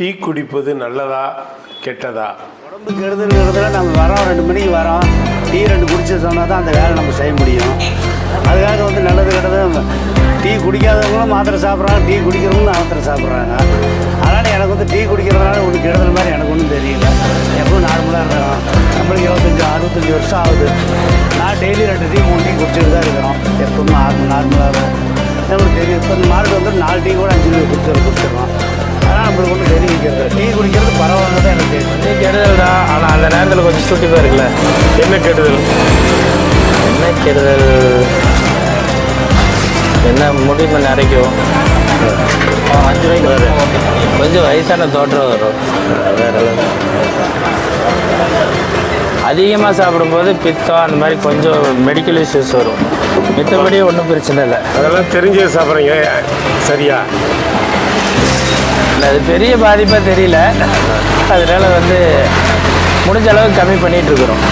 Tea குடிப்பது நல்லதா கெட்டதா? உடம்பு கெடுதல்ங்கிறதுல நம்ம வரோம் ரெண்டு மணிக்கு வரோம். டீ ரெண்டு குடிச்சு சொன்னால் தான் அந்த வேலை நம்ம செய்ய முடியும். அதுக்காக வந்து நல்லது கெட்டது டீ குடிக்காதவங்களும் மாத்திரை சாப்பிட்றாங்க டீ குடிக்கிறவங்களும் மாத்திரை சாப்பிட்றாங்க. அதனால் எனக்கு வந்து டீ குடிக்கிறதுனால ஒன்று கெடுதல் மாதிரி எனக்கு ஒன்றும் தெரியல. எப்பவும் நார்மலாக இருக்கிறோம் நம்மளுக்கு இருபத்தஞ்சி அறுபத்தஞ்சி வருஷம் ஆகுது. நான் டெய்லி ரெண்டு டீ மூணு டீ குடிச்சிட்டு தான் இருக்கிறோம். எப்பவும் நார்மல் நார்மலாக நம்மளுக்கு தெரியும். இப்போ இந்த மார்க் வந்து நாலு டீ கூட அஞ்சு டீ குடிச்சிடும் குடிச்சிடுறோம் அதனால் நம்மளுக்கு ஒன்றும் தெரிவிக்கிறது டீ குடிக்கிறது பரவாயில்ல தான் எனக்கு. நீ கெடுதல் தான் ஆனால் அந்த நேரத்தில் கொஞ்சம் சுட்டிப்பாக இருக்குல்ல. என்ன கெடுதல் என்ன கெடுதல் என்ன முடிவு நிறைக்கும் அஞ்சு ரூபாய்க்கு வரும் கொஞ்சம் வயசான தோற்றம் வரும். வேற அதிகமாக சாப்பிடும்போது பித்தம் அந்த மாதிரி கொஞ்சம் மெடிக்கல் இஷ்யூஸ் வரும். மித்தபடி ஒன்றும் பிரச்சனை இல்லை. அதெல்லாம் தெரிஞ்சே சாப்பிட்றீங்க. சரியா? அது பெரிய பாதிப்பாக தெரியல. அதனால வந்து முடிஞ்ச அளவுக்கு கம்மி பண்ணிகிட்ருக்குறோம்